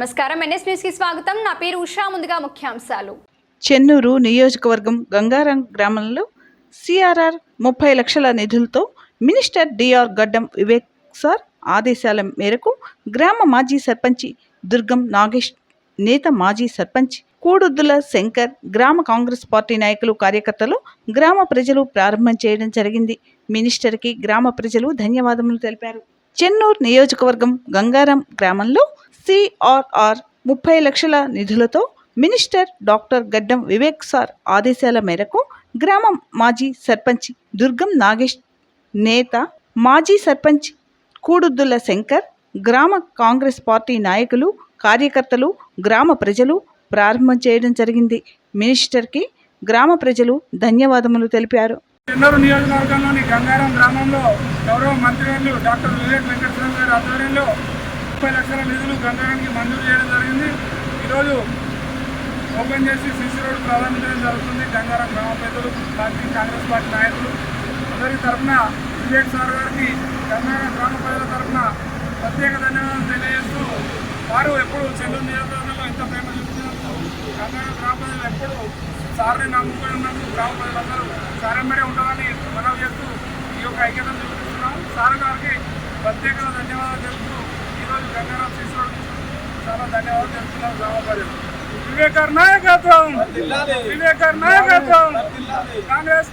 నమస్కారం. ఎన్ఎస్ న్యూస్కి స్వాగతం. నా పేరు ఉషా. ముందుగా ముఖ్యాంశాలు. చెన్నూరు నియోజకవర్గం గంగారం గ్రామంలో సిఆర్ఆర్ ముప్పై లక్షల నిధులతో మినిస్టర్ డిఆర్ గడ్డం వివేక్ సార్ ఆదేశాల మేరకు గ్రామ మాజీ సర్పంచి దుర్గం నాగేష్ నేత మాజీ సర్పంచ్ కూడుద్దుల శంకర్ గ్రామ కాంగ్రెస్ పార్టీ నాయకులు కార్యకర్తలు గ్రామ ప్రజలు ప్రారంభం చేయడం జరిగింది. మినిస్టర్కి గ్రామ ప్రజలు ధన్యవాదములు తెలిపారు. చెన్నూరు నియోజకవర్గం గంగారం గ్రామంలో సిఆర్ఆర్ ముప్పై లక్షల నిధులతో మినిస్టర్ డాక్టర్ గడ్డం వివేక్ సార్ ఆదేశాల మేరకు గ్రామం మాజీ సర్పంచ్ దుర్గం నాగేష్ నేత మాజీ సర్పంచ్ కూడుద్దుల శంకర్ గ్రామ కాంగ్రెస్ పార్టీ నాయకులు కార్యకర్తలు గ్రామ ప్రజలు ప్రారంభం చేయడం జరిగింది. మినిస్టర్కి గ్రామ ప్రజలు ధన్యవాదములు తెలిపారు. చెన్నూరు నియోజకవర్గంలోని గంగారం గ్రామంలో గౌరవ మంత్రివర్యులు డాక్టర్ వివేక్ వెంకటేశ్వర గారి ఆధ్వర్యంలో ముప్పై లక్షల నిధులు గంగారానికి మంజూరు చేయడం జరిగింది. ఈరోజు ఓపెన్ చేసి సిసి రోడ్డు ప్రారంభించడం జరుగుతుంది. గంగారం గ్రామ పెద్దలు పార్టీ కాంగ్రెస్ పార్టీ నాయకులు అందరి తరఫున వివేక్ సార్ గారికి గంగారం గ్రామ ప్రజల తరఫున ప్రత్యేక ధన్యవాదాలు తెలియజేస్తూ వారు ఎప్పుడు చెన్నూరు నియోజకవర్గంలో ఎంత ప్రేమ చూపుతున్నందుకు గంగారం గ్రామ ప్రజలు ఎప్పుడు సార్ని నమ్ముకొని ఉన్నందుకు గ్రామ ప్రజలందరూ సారంబడే ఉండాలని మనం చేస్తూ ఈ యొక్క ఐక్యతను చూపిస్తున్నాం. సార్ గారికి ప్రత్యేక ధన్యవాదాలు తెలుపుతూ ఈరోజు గంగారాం శిశువుడు చాలా ధన్యవాదాలు తెలుపుతున్నాం ప్రజలు వివేకర్ నాయకత్వం! వివేకర్ నాయకత్వం! కాంగ్రెస్